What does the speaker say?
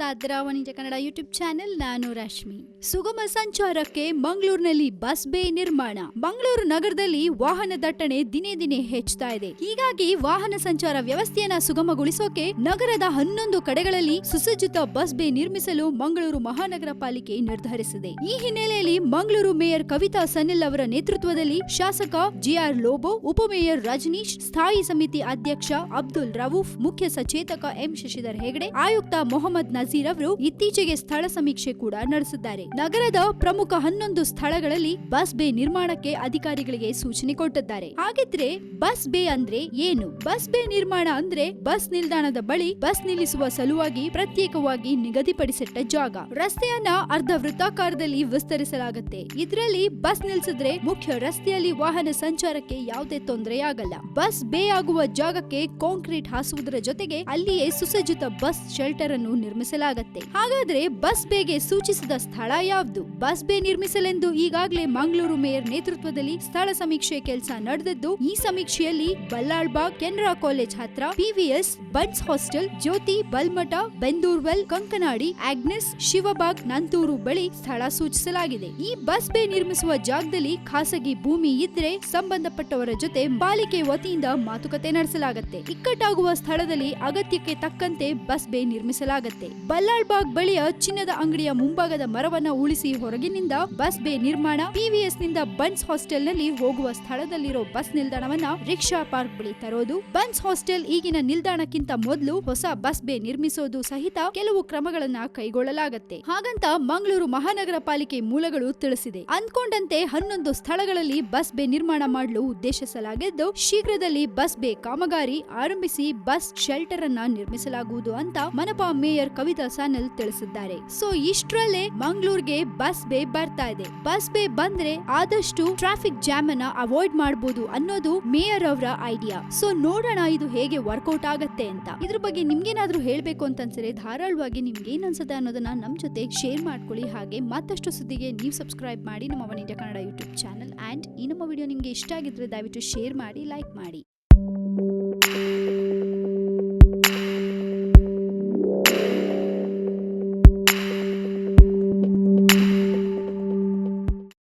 ಇದ್ದೀರಾ ವಾಣಿಜ್ಯ Kannada YouTube channel ನಾನು ರಶ್ಮಿ. ಸುಗಮ ಸಂಚಾರಕ್ಕೆ ಮಂಗಳೂರಿನಲ್ಲಿ ಬಸ್ ಬೇ ನಿರ್ಮಾಣ. ಮಂಗಳೂರು ನಗರದಲ್ಲಿ ವಾಹನ ದಟ್ಟಣೆ ದಿನೇ ದಿನೇ ಹೆಚ್ಚುತ್ತಾ ಇದೆ. ಹೀಗಾಗಿ ವಾಹನ ಸಂಚಾರ ವ್ಯವಸ್ಥೆಯನ್ನ ಸುಗಮಗೊಳಿಸೋಕೆ ನಗರದ ಹನ್ನೊಂದು ಕಡೆಗಳಲ್ಲಿ ಸುಸಜ್ಜಿತ ಬಸ್ ಬೇ ನಿರ್ಮಿಸಲು ಮಂಗಳೂರು ಮಹಾನಗರ ಪಾಲಿಕೆ ನಿರ್ಧರಿಸಿದೆ. ಈ ಹಿನ್ನೆಲೆಯಲ್ಲಿ ಮಂಗಳೂರು ಮೇಯರ್ ಕವಿತಾ ಸನಿಲ್ ಅವರ ನೇತೃತ್ವದಲ್ಲಿ ಶಾಸಕ ಜಿಆರ್ ಲೋಬೋ, ಉಪಮೇಯರ್ ರಜನೀಶ್, ಸ್ಥಾಯಿ ಸಮಿತಿ ಅಧ್ಯಕ್ಷ ಅಬ್ದುಲ್ ರವೂಫ್, ಮುಖ್ಯ ಸಚೇತಕ ಎಂ. ಶಶಿಧರ್ ಹೆಗಡೆ, ಆಯುಕ್ತ ಮೊಹಮ್ಮದ್ ನಜೀರ್ ಅವರು ಇತ್ತೀಚೆಗೆ ಸ್ಥಳ ಸಮೀಕ್ಷೆ ಕೂಡ ನಡೆಸಿದ್ದಾರೆ. ನಗರದ ಪ್ರಮುಖ ಹನ್ನೊಂದು ಸ್ಥಳಗಳಲ್ಲಿ ಬಸ್ ಬೇ ನಿರ್ಮಾಣಕ್ಕೆ ಅಧಿಕಾರಿಗಳಿಗೆ ಸೂಚನೆ ಕೊಟ್ಟಿದ್ದಾರೆ. ಹಾಗಿದ್ರೆ ಬಸ್ ಬೇ ಅಂದ್ರೆ ಏನು? ಬಸ್ ಬೇ ನಿರ್ಮಾಣ ಅಂದ್ರೆ ಬಸ್ ನಿಲ್ದಾಣದ ಬಳಿ ಬಸ್ ನಿಲ್ಲಿಸುವ ಸಲುವಾಗಿ ಪ್ರತ್ಯೇಕವಾಗಿ ನಿಗದಿಪಡಿಸಿಟ್ಟ ಜಾಗ. ರಸ್ತೆಯನ್ನ ಅರ್ಧ ವೃತ್ತಾಕಾರದಲ್ಲಿ ವಿಸ್ತರಿಸಲಾಗುತ್ತೆ. ಇದರಲ್ಲಿ ಬಸ್ ನಿಲ್ಸಿದ್ರೆ ಮುಖ್ಯ ರಸ್ತೆಯಲ್ಲಿ ವಾಹನ ಸಂಚಾರಕ್ಕೆ ಯಾವುದೇ ತೊಂದರೆಯಾಗಲ್ಲ. ಬಸ್ ಬೇ ಆಗುವ ಜಾಗಕ್ಕೆ ಕಾಂಕ್ರೀಟ್ ಹಾಸುವುದರ ಜೊತೆಗೆ ಅಲ್ಲಿಯೇ ಸುಸಜ್ಜಿತ ಬಸ್ ಶೆಲ್ಟರ್ ಅನ್ನು ನಿರ್ಮಿಸಲಾಗುತ್ತೆ. ಹಾಗಾದ್ರೆ ಬಸ್ ಬೇಗೆ ಸೂಚಿಸಿದ ಸ್ಥಳ ಯಾವ್ದು? ಬಸ್ ಬೇ ನಿರ್ಮಿಸಲೆಂದು ಈಗಾಗಲೇ ಮಂಗಳೂರು ಮೇಯರ್ ನೇತೃತ್ವದಲ್ಲಿ ಸ್ಥಳ ಸಮೀಕ್ಷೆ ಕೆಲಸ ನಡೆದಿದ್ದು, ಈ ಸಮೀಕ್ಷೆಯಲ್ಲಿ ಬಲ್ಲಾಳ್ಬಾಗ್ ಕೆನರಾ ಕಾಲೇಜ್ ಹತ್ರ PVS Bunts hostel, Jyothi, Balmatta, Bendurwell, Kankanady, Agnes, Shivbagh, Nanthoor ಬಳಿ ಸ್ಥಳ ಸೂಚಿಸಲಾಗಿದೆ. ಈ ಬಸ್ ಬೇ ನಿರ್ಮಿಸುವ ಜಾಗದಲ್ಲಿ ಖಾಸಗಿ ಭೂಮಿ ಇದ್ರೆ ಸಂಬಂಧಪಟ್ಟವರ ಜೊತೆ ಪಾಲಿಕೆ ವತಿಯಿಂದ ಮಾತುಕತೆ ನಡೆಸಲಾಗುತ್ತೆ. ಇಕ್ಕಟ್ಟಾಗುವ ಸ್ಥಳದಲ್ಲಿ ಅಗತ್ಯಕ್ಕೆ ತಕ್ಕಂತೆ ಬಸ್ ಬೇ ನಿರ್ಮಿಸಲಾಗುತ್ತೆ. ಬಲ್ಲಾಳ್ಬಾಗ್ ಬಳಿಯ ಚಿನ್ನದ ಅಂಗಡಿಯ ಮುಂಭಾಗದ ಮರವನ್ನ ಉಳಿಸಿ ಹೊರಗಿನಿಂದ ಬಸ್ ಬೇ ನಿರ್ಮಾಣ ಪಿವಿಎಸ್ನಿಂದ ಬನ್ಸ್ ಹಾಸ್ಟೆಲ್ನಲ್ಲಿ ಹೋಗುವ ಸ್ಥಳದಲ್ಲಿರೋ ಬಸ್ ನಿಲ್ದಾಣವನ್ನ ರಿಕ್ಷಾ ಪಾರ್ಕ್ ಬಳಿ ತರೋದು. ಬನ್ಸ್ ಹಾಸ್ಟೆಲ್ ಈಗಿನ ನಿಲ್ದಾಣಕ್ಕಿಂತ ಮೊದಲು ಹೊಸ ಬಸ್ ಬೇ ನಿರ್ಮಿಸೋದು ಸಹಿತ ಕೆಲವು ಕ್ರಮಗಳನ್ನ ಕೈಗೊಳ್ಳಲಾಗತ್ತೆ. ಹಾಗಂತ ಮಂಗಳೂರು ಮಹಾನಗರ ಪಾಲಿಕೆ ಮೂಲಗಳು ತಿಳಿಸಿದೆ. ಅಂದ್ಕೊಂಡಂತೆ ಹನ್ನೊಂದು ಸ್ಥಳಗಳಲ್ಲಿ ಬಸ್ ಬೇ ನಿರ್ಮಾಣ ಮಾಡಲು ಉದ್ದೇಶಿಸಲಾಗಿದ್ದು, ಶೀಘ್ರದಲ್ಲಿ ಬಸ್ ಬೇ ಕಾಮಗಾರಿ ಆರಂಭಿಸಿ ಬಸ್ ಶೆಲ್ಟರ್ ಅನ್ನ ನಿರ್ಮಿಸಲಾಗುವುದು ಅಂತ ಮನಪಾ ಮೇಯರ್ ಕವಿತಾ ಸಾನಲ್ ತಿಳಿಸಿದ್ದಾರೆ. ಸೊ, ಇಷ್ಟರಲ್ಲೇ ಮಂಗಳೂರಿಗೆ ಬಸ್ ಬೇ ಬರ್ತಾ ಇದೆ. ಬಸ್ ಬೇ ಬಂದ್ರೆ ಆದಷ್ಟು ಟ್ರಾಫಿಕ್ ಜಾಮ್ ಅನ್ನ ಅವಾಯ್ಡ್ ಮಾಡಬಹುದು ಅನ್ನೋದು ಮೇಯರ್ ಅವರ ಐಡಿಯಾ ಸೊ, ನೋಡೋಣ ಇದು ಹೇಗೆ ವರ್ಕೌಟ್ ಆಗತ್ತೆ ಅಂತ. ಇದ್ರ ಬಗ್ಗೆ ನಿಮ್ಗೇನಾದ್ರೂ ಹೇಳ್ಬೇಕು ಅಂತ ಅನ್ಸಿದ್ರೆ ಧಾರಾಳವಾಗಿ ನಿಮ್ಗೆ ಏನ್ ಅನ್ಸುತ್ತೆ ಅನ್ನೋದನ್ನ ನಮ್ ಜೊತೆ ಶೇರ್ ಮಾಡ್ಕೊಳ್ಳಿ. ಹಾಗೆ ಮತ್ತಷ್ಟು ಸುದ್ದಿಗೆ ನೀವು ಸಬ್ಸ್ಕ್ರೈಬ್ ಮಾಡಿ ನಮ್ಮ Vanija Kannada YouTube channel and ಈ ನಮ್ಮ ವಿಡಿಯೋ ನಿಮ್ಗೆ ಇಷ್ಟ ಆಗಿದ್ರೆ ದಯವಿಟ್ಟು ಶೇರ್ ಮಾಡಿ ಲೈಕ್ ಮಾಡಿ.